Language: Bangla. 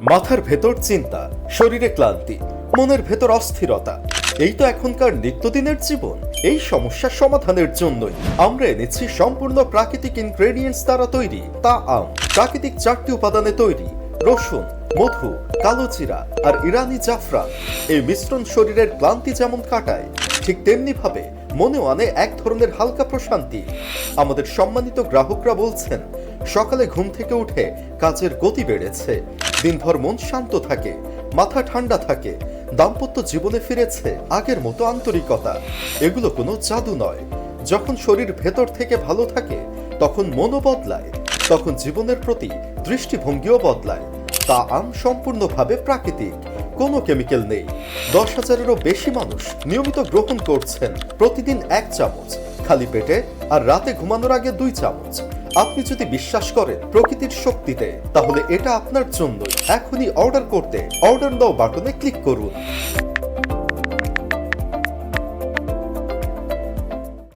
মাথার ভেতর চিন্তা, শরীরে ক্লান্তি, মনের ভেতর অস্থিরতা, এই তো এখনকার নিত্যদিনের জীবন। এই সমস্যার সমাধানের জন্যই আমরা এনেছি সম্পূর্ণ প্রাকৃতিক ইনগ্রেডিয়েন্টস দ্বারা তৈরি তা আম, প্রাকৃতিক চারটি উপাদানে তৈরি, রসুন, মধু, কালো জিরা আর ইরানি জাফরান। এই মিশ্রণ শরীরের ক্লান্তি যেমন কাটায়, ঠিক তেমনি ভাবে মনেও আনে এক ধরনের হালকা প্রশান্তি। আমাদের সম্মানিত গ্রাহকরা বলছেন সকালে ঘুম থেকে উঠে কাজের গতি বেড়েছে। দিনভর মন শান্ত থাকে, মাথা ঠান্ডা থাকে, দাম্পত্য জীবনে ফিরেছে আগের মতো আন্তরিকতা। এগুলো কোনো জাদু নয়। যখন শরীর ভেতর থেকে ভালো থাকে, তখন মনও বদলায়, তখন জীবনের প্রতি দৃষ্টিভঙ্গিও বদলায়। তা আম সম্পূর্ণভাবে প্রাকৃতিক, কোনো কেমিক্যাল নেই। দশ হাজারেরও বেশি মানুষ নিয়মিত গ্রহণ করছেন প্রতিদিন এক চামচ, খালি পেটে আর রাতে ঘুমানোর আগে দুই চামচ। আপনি যদি বিশ্বাস করেন প্রকৃতির শক্তিতে, তাহলে এটা আপনার জন্য এখনই অর্ডার করতে অর্ডার দাও বাটনে ক্লিক করুন।